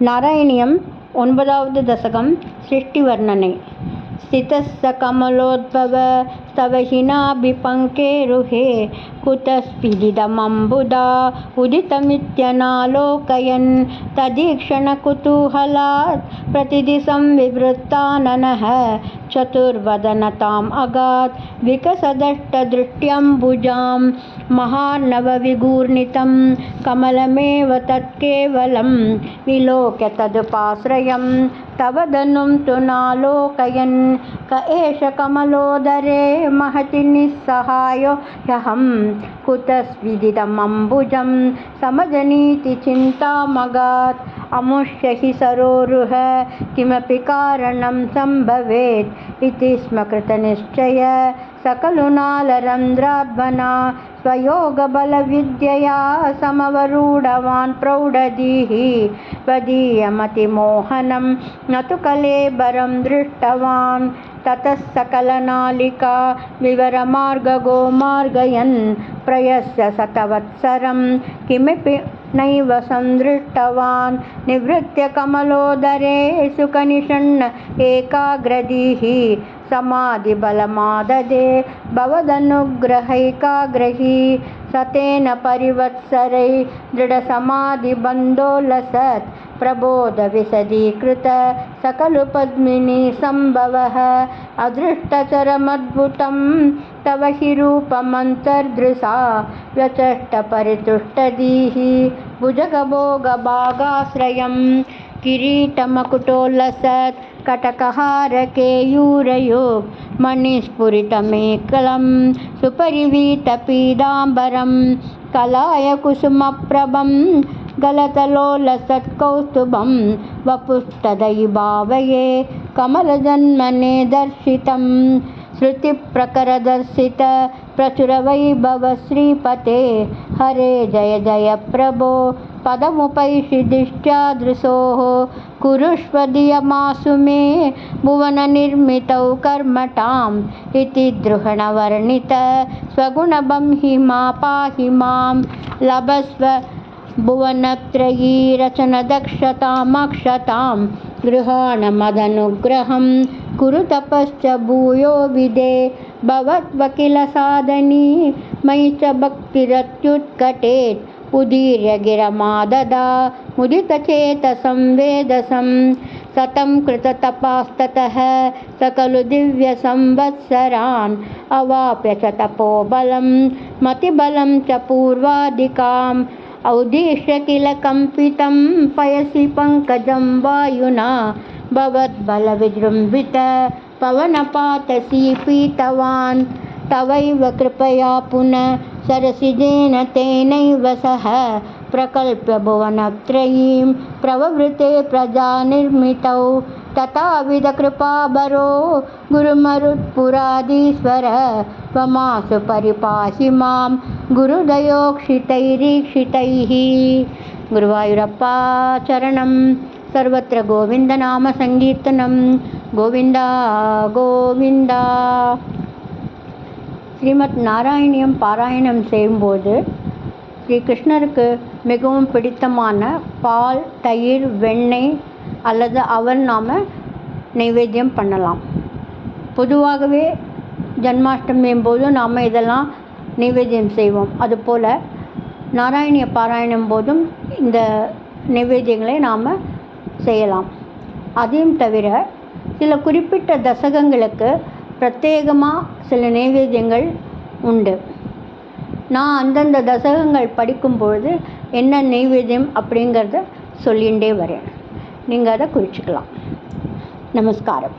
நாராயணியம் ஒன்பதாவது தசகம் சிருஷ்டி வர்ணனை ஸ்திதஸ்த கமலோத்பவ तव हिनाभिपङ्केरुहे कुतस्विदिदमम्बुदा उदितमित्यनालोकयन् तदीक्षणकुतूहलात् प्रतिदिशं विवृत्ताननः चतुर्वदनताम् अगात् विकसदष्टदृष्ट्यम्बुजां महार्णवविगूर्णितं कमलमेव तत्केवलं विलोक्य तदुपाश्रयं तव धनुं तु नालोकयन् क एष कमलोदरे महति निस्सहायो ह्यहं कुतस्विदिदमम्बुजं समजनीति चिन्तामगात्। अमुष्य हि सरोरुह किमपि कारणं सम्भवेत्? इति स्म कृतनिश्चय। सकलुनालरन्ध्राध्वना स्वयोगबलविद्यया समवरूढवान् प्रौढधीः त्वदीयमतिमोहनं न तु कलेबरं दृष्टवान् ततः सकलनालिका विवरमार्गगो मार्गयन् प्रयस्य शतवत्सरं किमपि नैव सन्दृष्टवान् निवृत्य कमलोदरे सुखनिषण्ण एकाग्रदीः समाधिबलमाददे भवदनुग्रहैकाग्रही सतेन परिवत्सरै दृढसमाधिबन्धोलसत् प्रबोधविशदीकृत सकलु पद्मिनी सम्भवः अदृष्टचरमद्भुतं तव हि रूपमन्तर्दृशा व्यचष्टपरितुष्टदीः भुजगभोगभागाश्रयं। किरीटमकुटोल्लसत् कटकहारकेयूरयो। मणिस्फुरितमेकलं सुपरिवीतपीताम्बरं कलाय कुसुमप्रभं गलतलोलसत्कौस्तुभं भावये कमलजन्मने दर्शितं श्रुतिप्रकरदर्शित प्रचुरवैभव श्रीपते। हरे जय जय प्रभो। पदमुपैषि दिष्ट्यादृशोः कुरुष्वधियमासु मे भुवननिर्मितौ कर्मटाम् इति द्रुहणवर्णित स्वगुणबंहि मा पाहि मां लभस्व भुवनत्रयी रचनदक्षतामक्षतां गृहाणमदनुग्रहं कुरु तपश्च भूयो विदे भवद्वकिलसाधनी मयि च भक्तिरत्युत्कटेत् उदीर्य गिरमाददा मुदितचेतसं वेदसं सतं कृततपास्ततः सकलु दिव्यसंवत्सरान् अवाप्य च तपोबलं मतिबलं च पूर्वादिकाम् औदिश्य किल कम्पितं पयसि पङ्कजं वायुना भवद्बलविजृम्भित पवनपातसी पीतवान् तवैव कृपया पुनः सरसिजेन तेनैव सह प्रकल्प्य भुवनत्रयीं प्रववृते प्रजानिर्मितौ तथाविधकृपाबरो गुरुमरुत्पुराधीश्वर त्वमासु परिपाहि मां गुरुदयोक्षितैरीक्षितैः गुरुवायुरप्पा चरणं सर्वत्र गोविन्दनामसङ्कीर्तनं गोविन्द गोविन्द ஸ்ரீமத் நாராயணியம் பாராயணம் செய்யும்போது ஸ்ரீ கிருஷ்ணருக்கு மிகவும் பிடித்தமான பால் தயிர் வெண்ணெய் அல்லது அவல் நாம் நைவேத்தியம் பண்ணலாம். பொதுவாகவே ஜன்மாஷ்டமியும் போது நாம் இதெல்லாம் நைவேத்தியம் செய்வோம். அதுபோல் நாராயணிய பாராயணம் போதும் இந்த நைவேத்தியங்களை நாம் செய்யலாம். அதையும் தவிர சில குறிப்பிட்ட தசகங்களுக்கு பிரத்யேகமாக சில நைவேத்தியங்கள் உண்டு. நான் அந்தந்த தசகங்கள் படிக்கும் பொழுது என்ன நைவேத்தியம் அப்படிங்கிறத சொல்லிகிட்டே வரேன். நீங்கள் அதை குறிச்சிக்கலாம் நமஸ்காரம்.